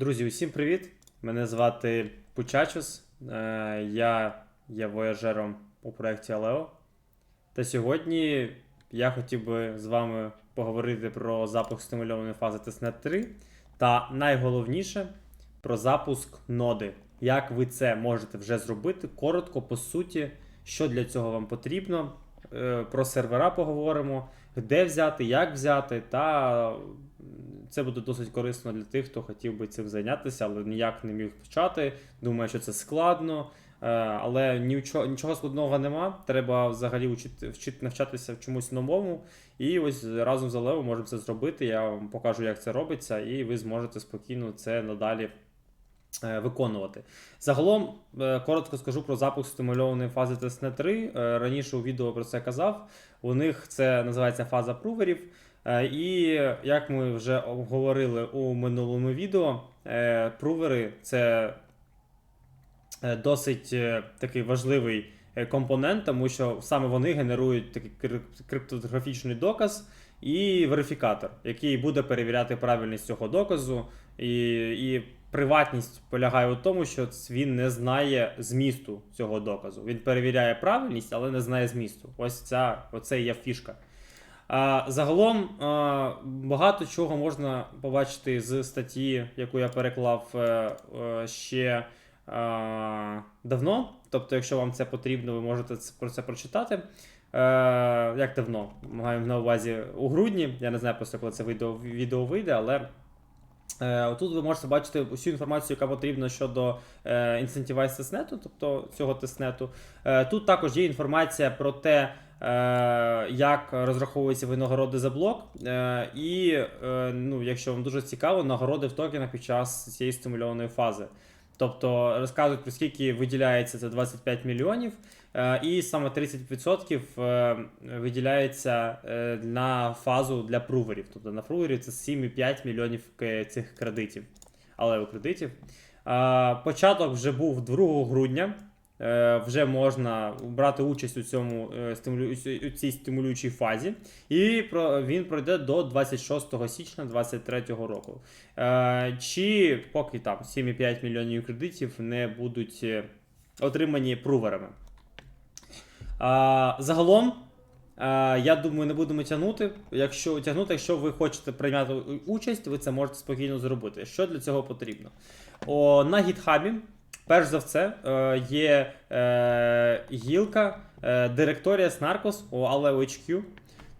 Друзі, усім привіт! Мене звати Пучачус. Е, Я є вояжером у проєкті Алео. Та сьогодні я хотів би з вами поговорити про запуск стимульованої фази Testnet 3 та найголовніше про запуск ноди. Як ви це можете вже зробити? Коротко, по суті, що для цього вам потрібно. Е, Про сервера поговоримо, де взяти, як взяти, та це буде досить корисно для тих, хто хотів би цим зайнятися, але ніяк не міг почати. Думаю, що це складно. Е, Але нічого, нічого складного нема. Треба взагалі вчити, вчити навчатися в чомусь новому. І ось разом з Алео можемо це зробити. Я вам покажу, як це робиться, і ви зможете спокійно це надалі е, виконувати. Загалом, е, коротко скажу про запуск стимульованої фази Testnet 3. Е, Раніше у відео про це казав. У них це називається фаза пруверів. Е, І як ми вже обговорили у минулому відео, е, прувери це е, досить такий важливий компонент, тому що саме вони генерують такий криптографічний доказ і верифікатор, який буде перевіряти правильність цього доказу. І, і приватність полягає у тому, що він не знає змісту цього доказу. Він перевіряє правильність, але не знає змісту. Ось ця оце є фішка. Загалом багато чого можна побачити з статті, яку я переклав е, е, ще давно. Тобто, якщо вам це потрібно, ви можете про це прочитати. Е, Як давно? Маю на увазі у грудні. Я не знаю просто, коли це відео, відео вийде, але. Тут ви можете бачити усю інформацію, яка потрібна щодо Incentivize тестнету, тобто цього тестнету. Тут також є інформація про те, як розраховуються винагороди за блок. Е, І е, ну, якщо вам дуже цікаво, нагороди в токенах під час цієї стимульованої фази. Тобто розказують про скільки виділяється це 25 мільйонів, е, і саме 30% е, виділяється е, на фазу для пруверів. Тобто на пруверів це 7,5 мільйонів цих кредитів, але кредитів. Е, Початок вже був 2 грудня. Е, Вже можна брати участь у цьому е, у цій стимулюючій фазі, і він пройде до 26 січня 2023 року. Е, Чи поки там 7,5 мільйонів кредитів не будуть отримані пруверами. Загалом, я думаю, не будемо тягнути. Якщо тягнути, якщо ви хочете прийняти участь, ви це можете спокійно зробити. Що для цього потрібно? О, на GitHub, перш за все, е, є е, гілка е, Directorious Narcos у HQ.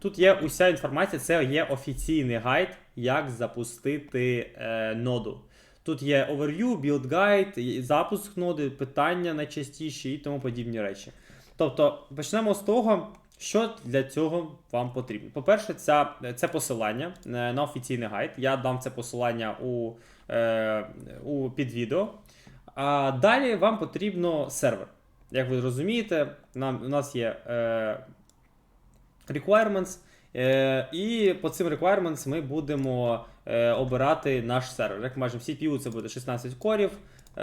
Тут є уся інформація, це є офіційний гайд, як запустити е, ноду. Тут є overview, build guide, запуск ноди, питання найчастіші і тому подібні речі. Тобто почнемо з того, що для цього вам потрібно. По-перше, ця, це посилання на офіційний гайд. Я дам це посилання у, у під відео. А далі вам потрібно сервер. Як ви розумієте, нам, у нас є е, requirements, е, і по цим requirements ми будемо е, обирати наш сервер. Як бачимо, CPU це буде 16 корів, е,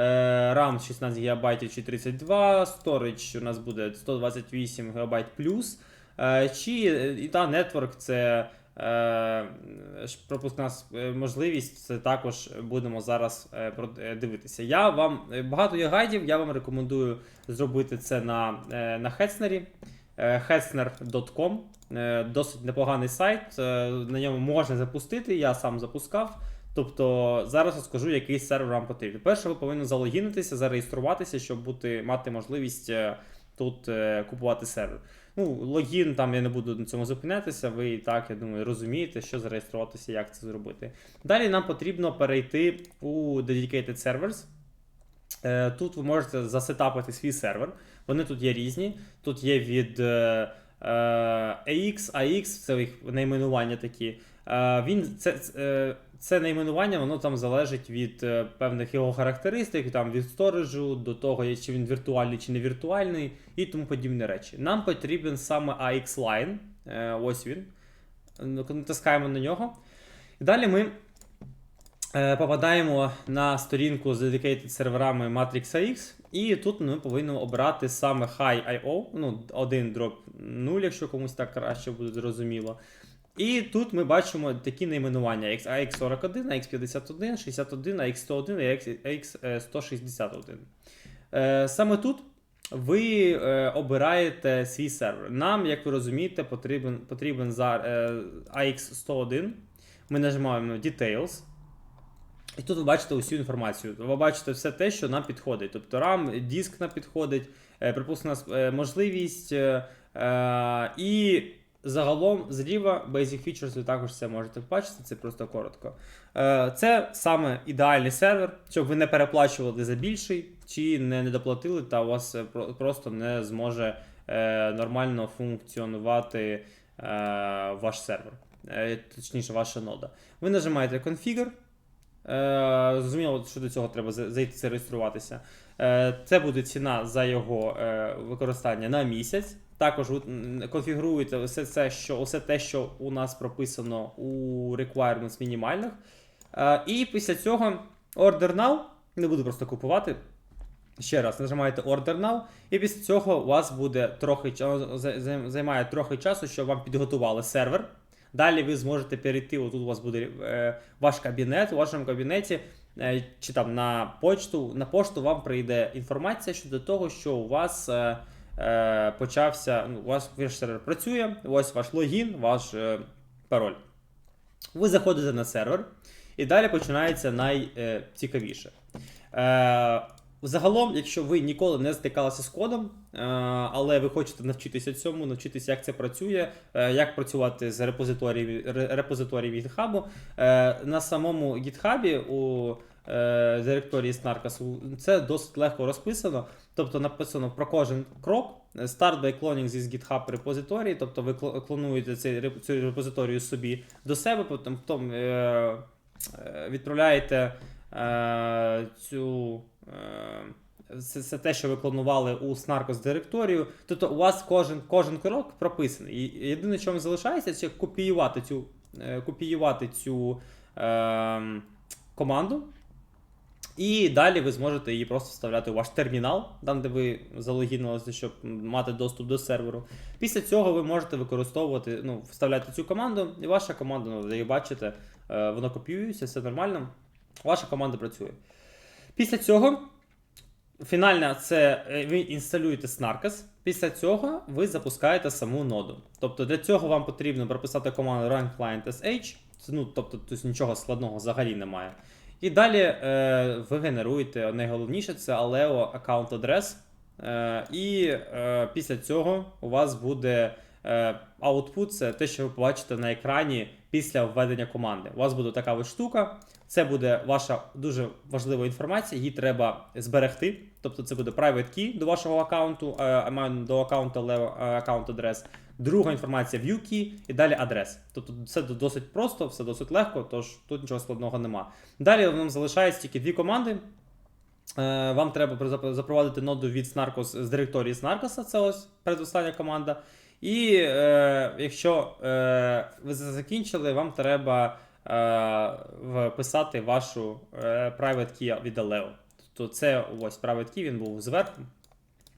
RAM 16 ГБ чи 32, Storage у нас буде 128 ГБ плюс. Е, чи і та Network це е, пропускна е, можливість, це також будемо зараз е, е, дивитися. Я вам е, багато є гайдів, я вам рекомендую зробити це на, е, на е, hetzner.com. Е, Досить непоганий сайт, е, на ньому можна запустити, я сам запускав. Тобто зараз розкажу, який сервер вам потрібен. Перше, ви повинні залогінитися, зареєструватися, щоб бути, мати можливість е, тут е, купувати сервер. Ну, логін там я не буду на цьому зупинятися. Ви і так, я думаю, розумієте, що зареєструватися, як це зробити. Далі нам потрібно перейти у Dedicated Servers. Е, Тут ви можете засетапити свій сервер. Вони тут є різні. Тут є від е, AX, AX, це їх найменування такі. Е, Він це, це, це найменування, воно там залежить від е, певних його характеристик, там від сториджу до того, чи він віртуальний чи не віртуальний, і тому подібні речі. Нам потрібен саме AX Line. Е, Ось він. Натискаємо на нього. І далі ми е, попадаємо на сторінку з dedicated серверами Matrix AX, і тут ми повинні обрати саме High IO, ну, 1 дроп 0, якщо комусь так краще буде зрозуміло. І тут ми бачимо такі найменування AX41, AX51, 61, AX101 і AX161. Е, Саме тут ви е, обираєте свій сервер. Нам, як ви розумієте, потрібен, потрібен за е, AX101. Ми нажимаємо Details. І тут ви бачите усю інформацію. Ви бачите все те, що нам підходить. Тобто RAM, диск нам підходить, е, припустимо, е, можливість. е, І загалом зліва Basic Features ви також це можете побачити, це просто коротко. Це саме ідеальний сервер, щоб ви не переплачували за більший, чи не недоплатили, та у вас просто не зможе нормально функціонувати ваш сервер, точніше, ваша нода. Ви нажимаєте Configure. Е, Зрозуміло, що до цього треба зайти зареєструватися. Е, Це буде ціна за його е, використання на місяць. Також конфігуруєте все це, що усе те, що у нас прописано у requirements мінімальних. І після цього Order Now. Не буду просто купувати. Ще раз нажимаєте Order Now, і після цього у вас буде трохи займає трохи часу, щоб вам підготували сервер. Далі ви зможете перейти. Отут у вас буде е, ваш кабінет. У вашому кабінеті е, чи там на почту, на пошту вам прийде інформація щодо того, що у вас е, почався. Ну, у вас сервер працює, ось ваш логін, ваш е, пароль. Ви заходите на сервер, і далі починається найцікавіше. Е, Загалом, якщо ви ніколи не стикалися з кодом, е, але ви хочете навчитися цьому, навчитися, як це працює, е, як працювати з репозиторії, ре- репозиторії GitHub, е, на самому GitHub у директорії Snarkas це досить легко розписано. Тобто написано про кожен крок. Start by cloning зі GitHub репозиторії, тобто ви клонуєте цю репозиторію собі до себе, потім, відправляєте е, цю. Е, це, це те, що ви клонували у Snarkos директорію. Тобто у вас кожен, кожен крок прописаний. І єдине, що вам залишається, це копіювати цю, е, копіювати цю е, команду. І далі ви зможете її просто вставляти у ваш термінал, там, де ви залогінилися, щоб мати доступ до серверу. Після цього ви можете використовувати, ну, вставляти цю команду, і ваша команда, ну, як бачите, е, воно копіюється, все нормально. Ваша команда працює. Після цього фінальна це е, ви інсталюєте Snarkas. Після цього ви запускаєте саму ноду. Тобто для цього вам потрібно прописати команду run client sh, ну, тобто тут нічого складного взагалі немає. І далі е, ви генеруєте найголовніше це Aleo аккаунт адрес. Е, і е, після цього у вас буде е, output, це те, що ви побачите на екрані після введення команди. У вас буде така ось штука. Це буде ваша дуже важлива інформація, її треба зберегти. Тобто це буде private key до вашого аккаунту, е, до аккаунту Leo аккаунт адрес. Друга інформація view key і далі адрес. Тобто все досить просто, все досить легко, тож тут нічого складного нема. Далі вам залишається тільки дві команди. Е, Вам треба запровадити ноду від Snarkos з директорії Snarkos, це ось передостання команда. І е, якщо е, ви закінчили, вам треба е, вписати вашу е, private key від Aleo. Тобто це ось private key, він був зверху.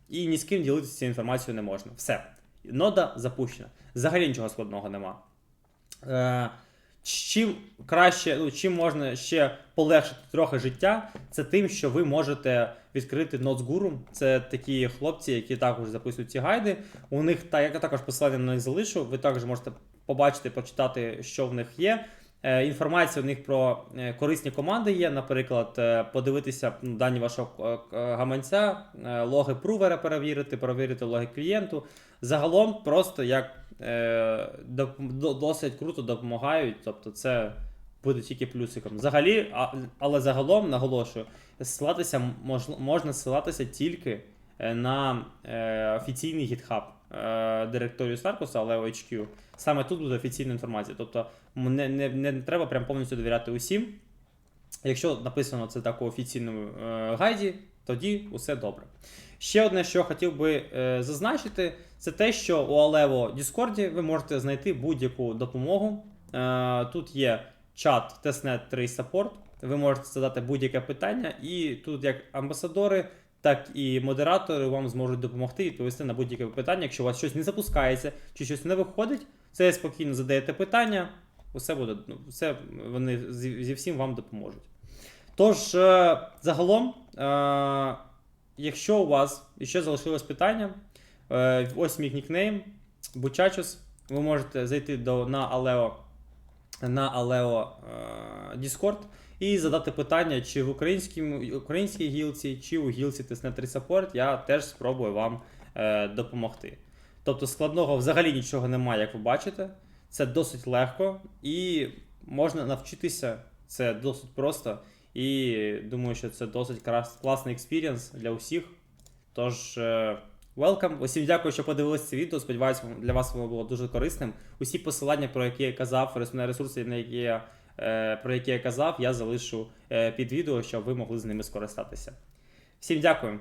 І ні з ким ділитися цією інформацією не можна. Все. Нода запущена. Взагалі нічого складного нема. Е, чим краще, ну, чим можна ще полегшити трохи життя, це тим, що ви можете відкрити Notesguru. Це такі хлопці, які також записують ці гайди. У них та я також посилання на них залишу. Ви також можете побачити, почитати, що в них є. Е, Інформація у них про е, корисні команди є, наприклад, е, подивитися дані вашого гаманця, логи прувера перевірити, перевірити логи клієнту. Загалом просто як досить круто допомагають. Тобто це буде тільки плюсиком. Взагалі, але загалом наголошую, ссилатися мож, можна ссилатися тільки на офіційний е, директорію Starkus, але HQ. Саме тут буде офіційна інформація. Тобто не, не, не треба прям повністю довіряти усім. Якщо написано це так у офіційному е, гайді, тоді усе добре. Ще одне, що хотів би е, зазначити, це те, що у Alevo Discord ви можете знайти будь-яку допомогу. Е, тут є чат Testnet 3 Support. Ви можете задати будь-яке питання, і тут як амбасадори, так і модератори вам зможуть допомогти відповісти на будь-яке питання. Якщо у вас щось не запускається чи щось не виходить, Це спокійно задаєте питання, усе буде, ну, все вони зі, всім вам допоможуть. Тож, е, загалом, е, якщо у вас ще залишилось питання, е, ось мій нікнейм Бучачус. Ви можете зайти до, на Aleo, на е, Discord і задати питання, чи в українській, гілці, чи у гілці Testnet Support, я теж спробую вам е, допомогти. Тобто складного взагалі нічого немає, як ви бачите. Це досить легко і можна навчитися. Це досить просто. І думаю, що це досить класний експірієнс для усіх. Тож, е, welcome. Усім дякую, що подивилися це відео. Сподіваюся, для вас воно було дуже корисним. Усі посилання, про які я казав, рес- ресурси, на які я, про які я казав, я залишу е, під відео, щоб ви могли з ними скористатися. Всім дякую.